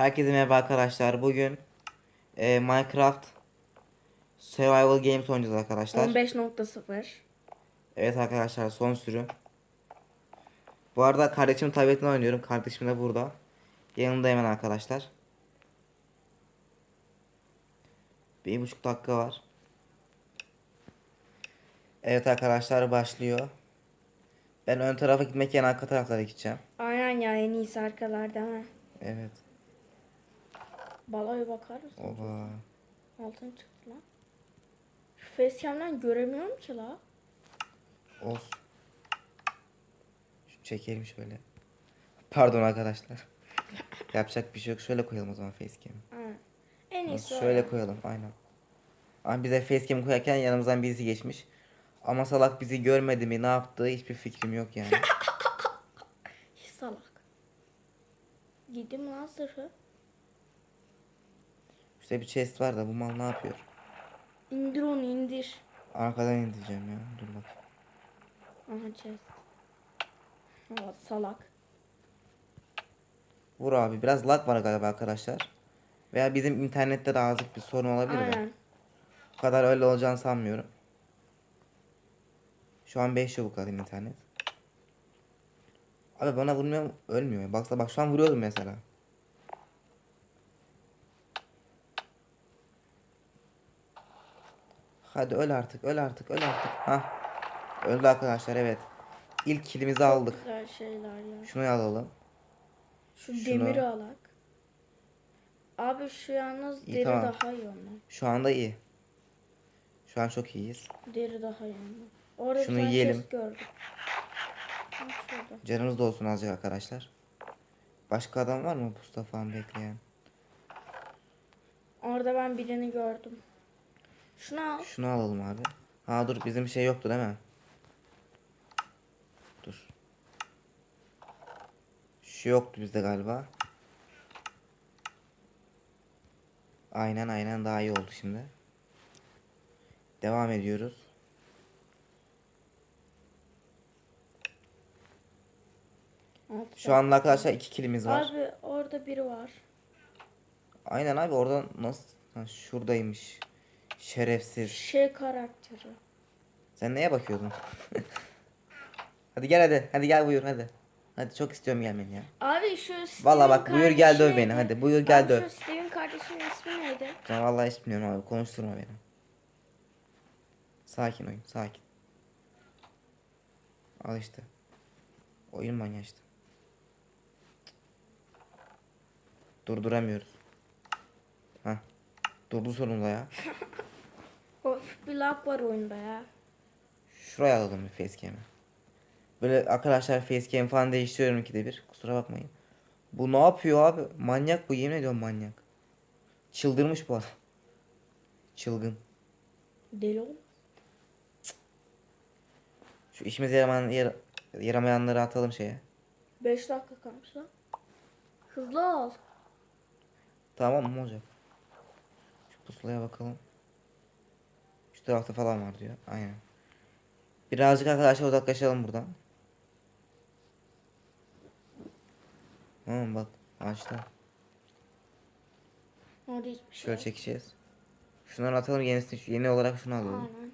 Herkese merhaba arkadaşlar. Bugün e, Minecraft Survival Games oynayacağız arkadaşlar. 15.0 Evet arkadaşlar son sürüm. Bu arada kardeşimin tabletinden oynuyorum. Kardeşim de burada. Yanında hemen arkadaşlar. Bir buçuk dakika var. Evet arkadaşlar başlıyor. Ben ön tarafa gitmek yerine arka taraflara gideceğim. Aynen ya en iyisi arkalar değil mi? Evet. Balaya bakar mısın? Oba. Altın çıktı lan. Şu facecam'dan göremiyorum ki la. Olsun. Şu çekelim şöyle. Pardon arkadaşlar. Yapacak bir şey yok. Şöyle koyalım o zaman facecam'i. Aynen. En iyisi o Şöyle ya. koyalım aynen. Ama bize facecam koyarken yanımızdan birisi geçmiş. Ama salak bizi görmedi mi ne yaptığı hiçbir fikrim yok yani. Hiç salak. Gidim lan zırhı. İşte bir chest var da bu mal ne yapıyor? İndir onu indir. Arkadan indireceğim ya. Dur bak. Aha chest. Aa, salak. Vur abi. Biraz lag var galiba arkadaşlar. Veya bizim internette de azıcık bir sorun olabilir de. Aynen. Bu kadar öyle olacağını sanmıyorum. Şu an 5 çabuk alayım internet. Abi bana vurmuyor mu? Ölmüyor. Baksana bak şu an vuruyordum mesela. Hadi öl artık, öl artık, öl artık. Ha. Öldü arkadaşlar evet. İlk kilimizi aldık. Güzel şeyler ya. Şunu alalım. Şu Şunu- demiri alak. Abi şu yalnız İyi, deri tamam. daha iyi ondan. Şu anda iyi. Şu an çok iyiyiz. Deri daha iyi. Orada Şunu yiyelim. gördüm. Canımız da olsun azıcık arkadaşlar. Başka adam var mı Mustafa falan bekleyen? Orada ben birini gördüm. Şunu al. Şunu alalım abi. Ha dur bizim şey yoktu değil mi? Dur. Şu yoktu bizde galiba. Aynen aynen daha iyi oldu şimdi. Devam ediyoruz. Altı Şu anda arkadaşlar iki kilimiz var. Abi orada biri var. Aynen abi oradan nasıl? Ha, şuradaymış. Şerefsiz. Şey karakteri. Sen neye bakıyordun? hadi gel hadi. Hadi gel buyur hadi. Hadi çok istiyorum gelmeni ya. Abi şu Steve'in Vallahi bak, buyur gel döv beni, hadi, buyur gel Abi döv. Şu Steve'in kardeşinin ismi neydi? Ben vallahi hiç bilmiyorum abi. Konuşturma beni. Sakin oyun. Sakin. Al işte. Oyun manyağı işte. Durduramıyoruz. Hah. Durdu sonunda ya. Of bir lag var oyunda ya. Şuraya alalım bir facecam'i. Böyle arkadaşlar facecam falan değiştiriyorum ikide bir. Kusura bakmayın. Bu ne yapıyor abi? Manyak bu yemin ediyorum manyak. Çıldırmış bu adam. Çılgın. Deli ol. Şu işimize yaramayan, yar- yaramayanları atalım şeye. 5 dakika kalmış lan. Hızlı ol. Tamam mı olacak? Şu pusulaya bakalım. Tarafta falan var diyor. Aynen. Birazcık arkadaşlar uzaklaşalım buradan. Tamam bak ağaçta. Orada hiçbir şey Şöyle yok. çekeceğiz. Şunları atalım yenisini yeni olarak şunu alalım. Aynen.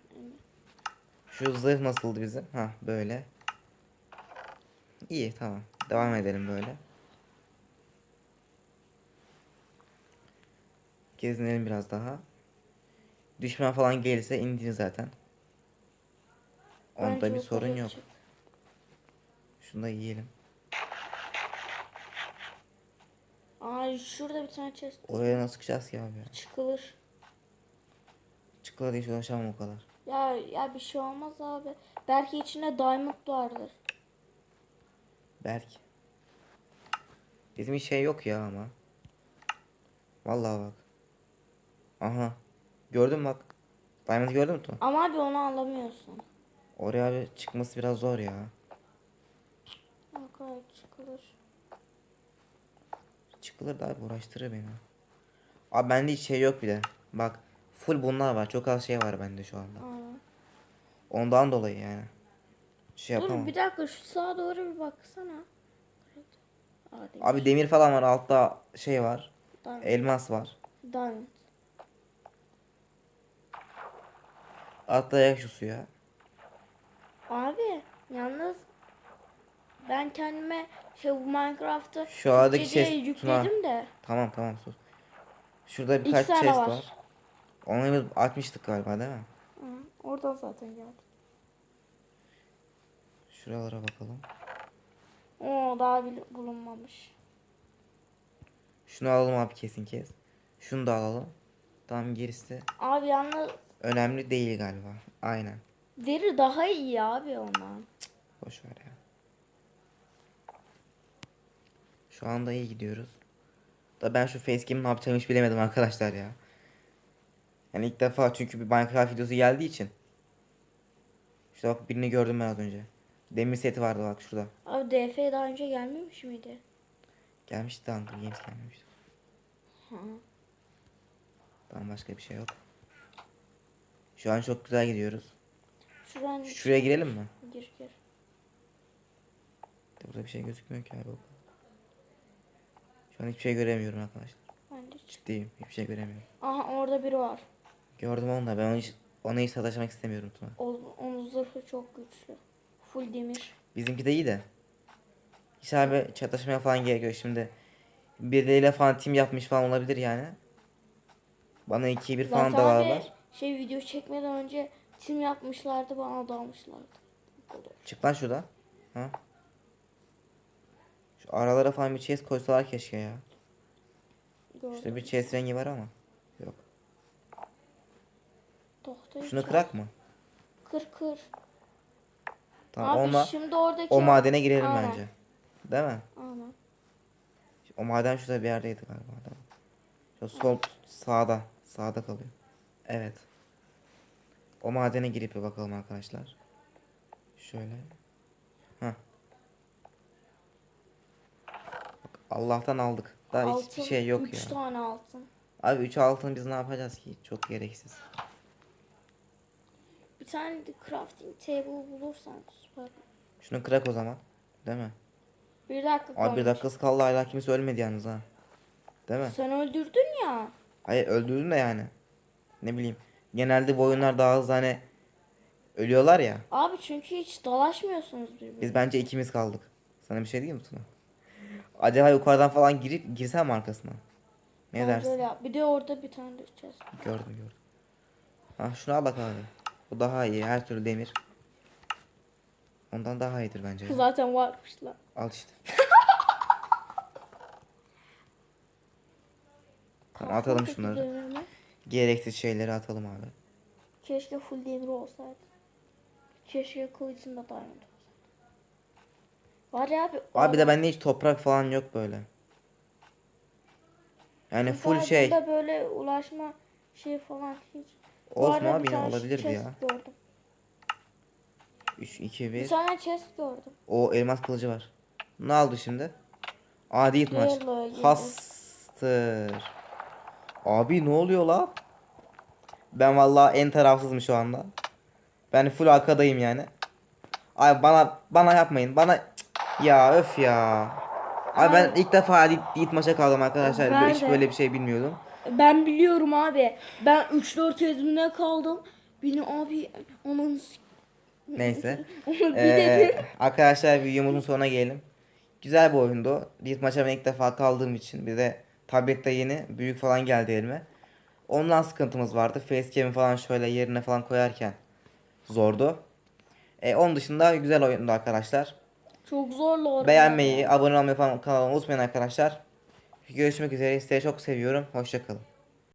Şu zırh nasıldı bizim? Ha böyle. İyi tamam. Devam edelim böyle. Gezinelim biraz daha. Düşman falan gelirse indir zaten. Onda Bence bir o sorun kadar yok. çık. Şunu da yiyelim. Aa şurada bir tane chest Oraya nasıl çıkacağız ki abi? çıkılır. Çikolata hiç uğraşamam o kadar. Ya ya bir şey olmaz abi. Belki içinde diamond vardır. Belki. Bizim hiç şey yok ya ama. Vallahi bak. Aha. Gördün mü bak. Diamond'ı gördün mü Tuna? Ama abi onu alamıyorsun. Oraya abi çıkması biraz zor ya. Yok abi çıkılır. Çıkılır da abi uğraştırır beni. Abi bende hiç şey yok bir de. Bak full bunlar var. Çok az şey var bende şu anda. Aynen. Ondan dolayı yani. Şey Dur yapamam. bir dakika şu sağa doğru bir baksana. Aa. Abi demir falan var. Altta şey var. Diamond. Elmas var. Diamond. Atlayak şu suya. Abi yalnız ben kendime şey bu Minecraft'ı Şu Türkçe diye chest yükledim de. Tamam tamam sus. Şurada birkaç tane chest var. var. Onları biz atmıştık galiba değil mi? Hı, oradan zaten geldi. Şuralara bakalım. Oo daha bile bulunmamış. Şunu alalım abi kesin kes. Şunu da alalım. Tamam gerisi de Abi yalnız önemli değil galiba. Aynen. deri daha iyi abi ondan. Boş ver ya. Şu anda iyi gidiyoruz. Da ben şu facecam'i ne yapacağımı hiç bilemedim arkadaşlar ya. Yani ilk defa çünkü bir Minecraft videosu geldiği için. İşte bak birini gördüm ben az önce. Demir seti vardı bak şurada. Abi DF daha önce gelmemiş miydi? Gelmişti Hunger Games gelmemişti. Hı. Tamam başka bir şey yok. Şu an çok güzel gidiyoruz. Şuradan Şuraya girelim mi? gir gir. Burada bir şey gözükmüyor ki abi. Şu an hiçbir şey göremiyorum arkadaşlar. Ben de çık. Ciddiyim. Hiçbir şey göremiyorum. Aha orada biri var. Gördüm onu da ben onu hiç, ona hiç sataşmak istemiyorum Tuna. O, onun zırhı çok güçlü. Full demir. Bizimki de iyi de. Hiç abi çatışmaya falan gerekiyor şimdi. Birileriyle falan team yapmış falan olabilir yani. Bana 2'ye 1 falan Zaten da abi var. Şey video çekmeden önce tim yapmışlardı bana dalmışlardı. Çık lan şuradan. Ha? Şu aralara falan bir chest koysalar keşke ya. Gördüm. İşte bir chest rengi var ama. Yok. Tahtayı Şunu çal. kırak mı? Kır kır. Tamam Abi onunla şimdi oradaki o madene girelim Aynen. bence. Değil mi? Aynen. O maden şurada bir yerdeydi galiba. Değil mi? Şu sol sağda. Sağda kalıyor. Evet. O madene girip bir bakalım arkadaşlar. Şöyle. Hah. Bak, Allah'tan aldık. Daha hiçbir şey yok ya. tane altın. Abi 3 altın biz ne yapacağız ki? Çok gereksiz. Bir tane de crafting table bulursan süper. Şunu kırak o zaman. Değil mi? Bir dakika Abi bir kalmış. dakikası kaldı hala kimse ölmedi yalnız ha. Değil mi? Sen öldürdün ya. Hayır öldürdüm de yani. Ne bileyim. Genelde bu oyunlar daha hızlı hani ölüyorlar ya. Abi çünkü hiç dalaşmıyorsunuz birbirine. Biz bence ikimiz kaldık. Sana bir şey diyeyim mi Tuna? Acaba yukarıdan falan girip girsem mi arkasına? Ne Bence dersin? öyle yap. Bir de orada bir tane düşeceğiz. Gördüm gördüm. Ha şunu al bak abi. Bu daha iyi. Her türlü demir. Ondan daha iyidir bence. Zaten varmış lan. Al işte. Tamam atalım şunları. Gereksiz şeyleri atalım abi. Keşke full demir olsaydı. Keşke kılıcın da diamond olsaydı. Var ya abi. Abi bir de bende hiç toprak falan yok böyle. Yani full şey. Da böyle ulaşma şey falan hiç. Olsun abi bir yine chest ya. Gördüm. 3, 2, Bir 1. tane chest gördüm. O elmas kılıcı var. Ne aldı şimdi? Adi it maç. Yellow gibi. Hastır. Abi ne oluyor la? Ben vallahi en tarafsızım şu anda. Ben full arkadayım yani. Ay bana bana yapmayın. Bana Cık, ya öf ya. Abi ben ilk defa it maça kaldım arkadaşlar. Ben Hiç de. böyle bir şey bilmiyordum. Ben biliyorum abi. Ben 3-4 ezimde kaldım. Beni abi onun Neyse. Ee, arkadaşlar videomuzun sonuna gelelim. Güzel bir oyundu. Lit maça ben ilk defa kaldığım için bir de tablette yeni büyük falan geldi elime. Ondan sıkıntımız vardı. Facecam'i falan şöyle yerine falan koyarken zordu. Ee, onun dışında güzel oyundu arkadaşlar. çok zorlu orada. Beğenmeyi, abone olmayı falan kanalıma unutmayın arkadaşlar. Görüşmek üzere. Sizi çok seviyorum. Hoşçakalın.